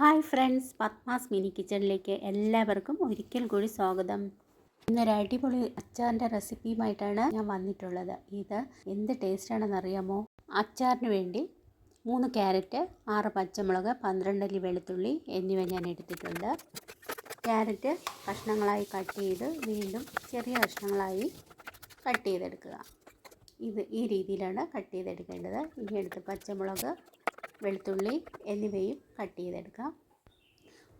Hi friends Padmas mini കിച്ചണിലേക്ക് എല്ലാവർക്കും ഒരിക്കൽ കൂടി സ്വാഗതം. ഇന്നൊരു അടിപൊളി അച്ചാറിന്റെ റെസിപ്പിയുമായിട്ടാണ് ഞാൻ വന്നിട്ടുള്ളത്. ഇത് എന്ത് ടേസ്റ്റാണെന്ന് അറിയാമോ അച്ചാറിന് വേണ്ടി മൂന്ന് ക്യാരറ്റ് ആറ് പച്ചമുളക് പന്ത്രണ്ട് അല്ലി വെളുത്തുള്ളി എന്നിവ ഞാൻ എടുത്തിട്ടുണ്ട്. ക്യാരറ്റ് കഷ്ണങ്ങളായി കട്ട് ചെയ്ത് വീണ്ടും ചെറിയ കഷ്ണങ്ങളായി കട്ട് ചെയ്തെടുക്കുക. ഇത് ഈ രീതിയിലാണ് കട്ട് ചെയ്തെടുക്കേണ്ടത്. ഇനി എടുത്ത് പച്ചമുളക് വെളുത്തുള്ളി എന്നിവയും കട്ട് ചെയ്തെടുക്കാം.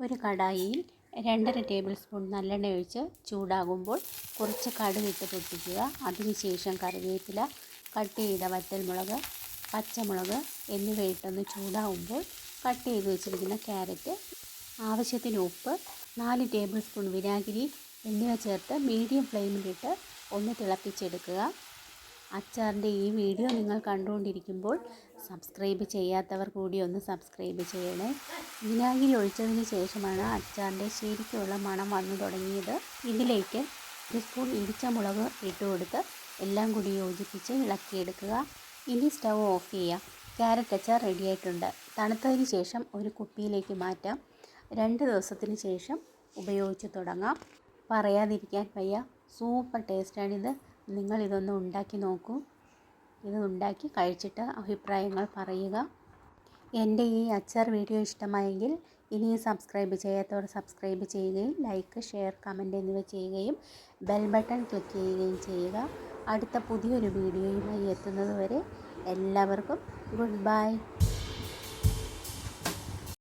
ഒരു കടായിയിൽ രണ്ടര ടേബിൾ സ്പൂൺ നല്ലെണ്ണ ഒഴിച്ച് ചൂടാകുമ്പോൾ കുറച്ച് കടുകിട്ട് പൊട്ടിക്കുക. അതിനുശേഷം കറിവേപ്പില കട്ട് ചെയ്ത വറ്റൽമുളക് പച്ചമുളക് എന്നിവ ഇട്ടൊന്ന് ചൂടാകുമ്പോൾ കട്ട് ചെയ്ത് വെച്ചിരിക്കുന്ന ക്യാരറ്റ് ആവശ്യത്തിന് ഉപ്പ് നാല് ടേബിൾ സ്പൂൺ വിനാഗിരി എന്നിവ ചേർത്ത് മീഡിയം ഫ്ലെയിമിലിട്ട് ഒന്ന് തിളപ്പിച്ചെടുക്കുക. അച്ചാറിന്റെ ഈ വീഡിയോ നിങ്ങൾ കണ്ടുകൊണ്ടിരിക്കുമ്പോൾ സബ്സ്ക്രൈബ് ചെയ്യാത്തവർ കൂടി ഒന്ന് സബ്സ്ക്രൈബ് ചെയ്യണേ. വിനാഗിരി ഒഴിച്ചതിന് ശേഷമാണ് അച്ചാറിന്റെ ശരിക്കുള്ള മണം വന്നു തുടങ്ങിയത്. ഇതിലേക്ക് ഒരു സ്പൂൺ ഇടിച്ച മുളക് ഇട്ട് കൊടുത്ത് എല്ലാം കൂടി യോജിപ്പിച്ച് ഇളക്കിയെടുക്കുക. ഇനി സ്റ്റൗ ഓഫ് ചെയ്യാം. ക്യാരറ്റ് അച്ചാർ റെഡിയായിട്ടുണ്ട് തണുത്തതിന് ശേഷം ഒരു കുപ്പിയിലേക്ക് മാറ്റാം. രണ്ട് ദിവസത്തിന് ശേഷം ഉപയോഗിച്ച് തുടങ്ങാം. പറയാതിരിക്കാൻ വയ്യ. സൂപ്പർ ടേസ്റ്റാണിത്. നിങ്ങൾ ഇതൊന്ന് ഉണ്ടാക്കി നോക്കൂ. ഇത് ഉണ്ടാക്കി കഴിച്ചിട്ട് അഭിപ്രായങ്ങൾ പറയുക. എന്റെ ഈ അച്ചാർ വീഡിയോ ഇഷ്ടമായെങ്കിൽ ഇനിയും സബ്സ്ക്രൈബ് ചെയ്യാത്തവർ സബ്സ്ക്രൈബ് ചെയ്യുകയും ലൈക്ക് ഷെയർ കമന്റ് എന്നിവ ചെയ്യുകയും ബെൽ ബട്ടൺ ക്ലിക്ക് ചെയ്യുകയും ചെയ്യുക. അടുത്ത പുതിയൊരു വീഡിയോയുമായി എത്തുന്നതുവരെ എല്ലാവർക്കും ഗുഡ് ബൈ.